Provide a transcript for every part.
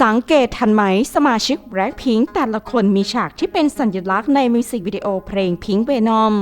สังเกตทันไหมสมาชิกแบล็คพิงแต่ละคนมีฉากที่เป็นสัญลักษณ์ในมิวสิกวิดีโอเพลงพิงเวนอม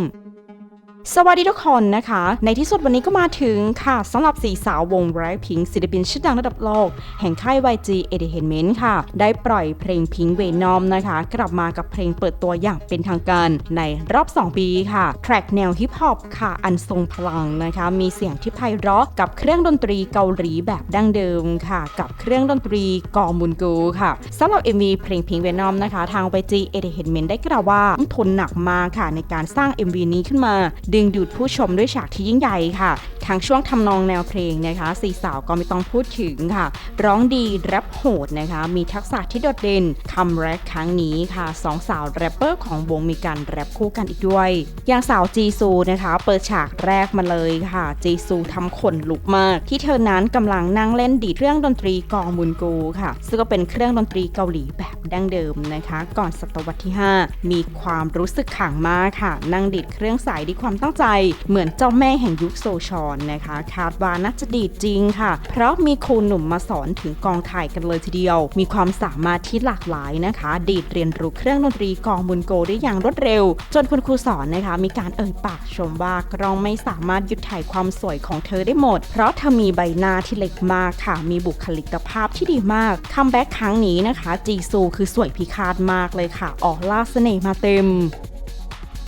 สวัสดีทุกคนนะคะ ในที่สุดวันนี้ก็มาถึงค่ะสำหรับสีสาววง Blackpink ศิลปินชื่อดังระดับโลก แห่งค่าย YG Entertainment ค่ะ ได้ปล่อยเพลง Pink Venom นะคะ กลับมากับเพลงเปิดตัวอย่างเป็นทางการในรอบ 2 ปีค่ะแทร็กแนวฮิปฮอปค่ะ อันทรงพลังนะคะ มีเสียงที่ไพเราะกับเครื่องดนตรีเกาหลีแบบดั้งเดิมค่ะ กับเครื่องดนตรีกอมุนกูค่ะสำหรับ MV เพลง Pink Venom นะคะ ทาง YG Entertainment ได้กล่าวว่าทนหนักมากค่ะในการสร้าง MV นี้ขึ้นมาดึงดูดผู้ชมด้วยฉากที่ยิ่งใหญ่ค่ะ ทั้งช่วงทำนองแนวเพลงนะคะสี่สาวก็ไม่ต้องพูดถึงค่ะ ร้องดีแรปโหดนะคะ มีทักษะที่โดดเด่นคัมแรกครั้งนี้ค่ะสองสาวแรปเปอร์ของวงมีการแรปคู่กันอีกด้วย อย่างสาวจีซูนะคะ เปิดฉากแรกมาเลยค่ะ จีซูทำขนลุกมาก ที่เธอนั้นกำลังนั่งเล่นดีดเครื่องดนตรีกองบุนกูค่ะ ซึ่งก็เป็นเครื่องดนตรีเกาหลีแบบดั้งเดิมนะคะ ก่อนศตวรรษที่ 5 มีความรู้สึกขลังมากค่ะ นั่งดีดเครื่องสายด้วยความตั้งใจเหมือนเจ้าแม่แห่งยุคโซชอนนะคะ คาดว่าน่าจะดีดจริงค่ะ เพราะมีครูหนุ่มมาสอนถึงกองถ่ายกันเลยทีเดียว มีความสามารถที่หลากหลายนะคะ ดีดเรียนรู้เครื่องดนตรีกองบุนโกได้อย่างรวดเร็ว จนคุณครูสอนนะคะ มีการเอ่ยปากชมว่ากล้องไม่สามารถหยุดถ่ายความสวยของเธอได้หมด เพราะเธอมีใบหน้าที่เล็กมากค่ะ มีบุคลิกภาพที่ดีมากคัมแบ็กครั้งนี้นะคะจีซูคือสวยพิฆาตมากเลยค่ะออล่าเสน่ห์มาเต็ม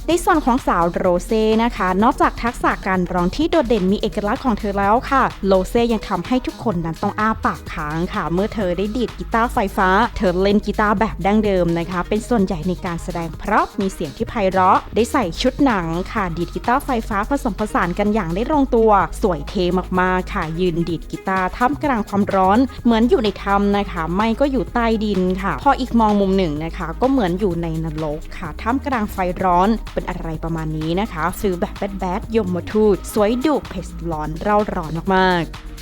ในส่วนของสาวโรเซ่นะคะ นอกจากทักษะการร้องที่โดดเด่นมีเอกลักษณ์ของเธอแล้วค่ะ โรเซ่ยังทำให้ทุกคนนั้นต้องอ้าปากค้างค่ะ เมื่อเธอได้ดีดกีตาร์ไฟฟ้า เธอเล่นกีตาร์แบบดั้งเดิมนะคะ เป็นส่วนใหญ่ในการแสดงเพราะมีเสียงที่ไพเราะ ได้ใส่ชุดหนังค่ะ ดีดกีตาร์ไฟฟ้าผสมผสานกันอย่างได้ลงตัว สวยเทมากๆค่ะ ยืนดีดกีตาร์ท่ามกลางความร้อน เหมือนอยู่ในถ้ำนะคะ ไม่ก็อยู่ใต้ดินค่ะ พออีกมองมุมหนึ่งนะคะ ก็เหมือนอยู่ในนรกค่ะ ท่ามกลางไฟร้อนเป็นอะไรประมาณนี้นะคะ ซื้อแบบแบดแบดยมมทูตสวยดุเผ็ดร้อนเร่าร้อนมากๆ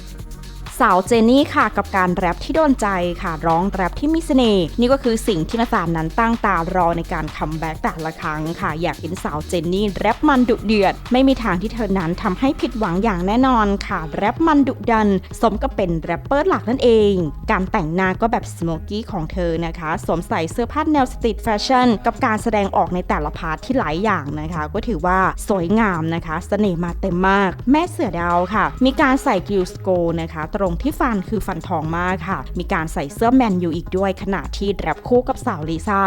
สาวเจนนี่ค่ะกับการแรปที่โดนใจค่ะ ร้องแรปที่มีเสน่ห์นี่ก็คือสิ่งที่นักสานนั้นตั้งตารอในการคัมแบ็กแต่ละครั้งค่ะ อยากเห็นสาวเจนนี่แรปมันดุเดือด ไม่มีทางที่เธอนั้นทำให้ผิดหวังอย่างแน่นอนค่ะ แรปมันดุดัน สมกับเป็นแรปเปอร์หลักนั่นเอง การแต่งหน้าก็แบบสโมกี้ของเธอนะคะ สวมใส่เสื้อผ้าแนวสตรีทแฟชั่นกับการแสดงออกในแต่ละพาร์ทที่หลายอย่างนะคะ ก็ถือว่าสวยงามนะคะเสน่ห์มาเต็มมาก แม่เสือดาวค่ะ มีการใส่กิลสโกนะคะตรงที่ฟันคือฟันทองมากค่ะ มีการใส่เสื้อแมนอยู่อีกด้วยขณะที่แรปคู่กับสาวลิซ่า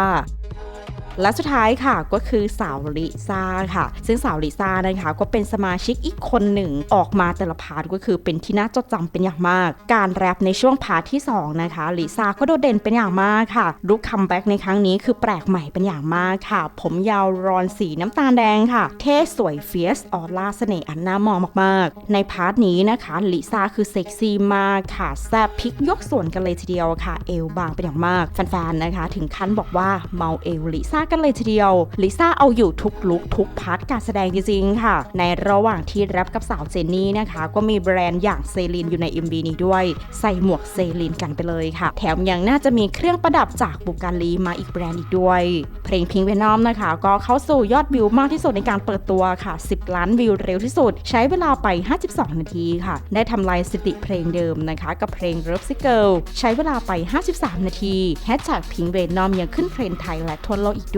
และสุดท้ายค่ะก็คือสาวลิซ่าค่ะ ซึ่งสาวลิซ่านะคะก็เป็นสมาชิกอีกคนหนึ่งออกมาแต่ละพาร์ทก็คือเป็นที่น่าจดจำเป็นอย่างมาก การแรปในช่วงพาร์ทที่ 2 นะคะลิซ่าก็โดดเด่นเป็นอย่างมากค่ะลุคคัมแบ็กในครั้งนี้คือแปลกใหม่เป็นอย่างมากค่ะ ผมยาวรอนสีน้ำตาลแดงค่ะ เท่สวยเฟียสออร่าเสน่ห์อันน่ามองมากๆ ในพาร์ทนี้นะคะลิซ่าคือเซ็กซี่มากค่ะแซ่บพลิกยกส่วนกันเลยทีเดียวค่ะ เอวบางเป็นอย่างมากแฟนๆนะคะ ถึงขั้นบอกว่าเมาเอวลิซ่ากันเลยทีเดียวลิซ่าเอาอยู่ทุกลุกทุกพาร์ทการแสดงจริงๆค่ะ ในระหว่างที่แรปกับสาวเจนนี่นะคะ ก็มีแบรนด์อย่างเซลินอยู่ใน MV นี้ด้วย ใส่หมวกเซลินกันไปเลยค่ะ แถมยังน่าจะมีเครื่องประดับจากบุการีมาอีกแบรนด์อีกด้วย เพลงพิงเวนอมนะคะ ก็เข้าสู่ยอดวิวมากที่สุดในการเปิดตัวค่ะ 10 ล้านวิวเร็วที่สุด ใช้เวลาไป 52 นาทีค่ะ ได้ทำลายสถิติเพลงเดิมนะคะ กับเพลง Love Sick Girl ใช้เวลาไป 53 นาทีแฮชแท็กพิงเวนอมยังขึ้นเทรนด์ไทยและทั่วโลกอีกด้วย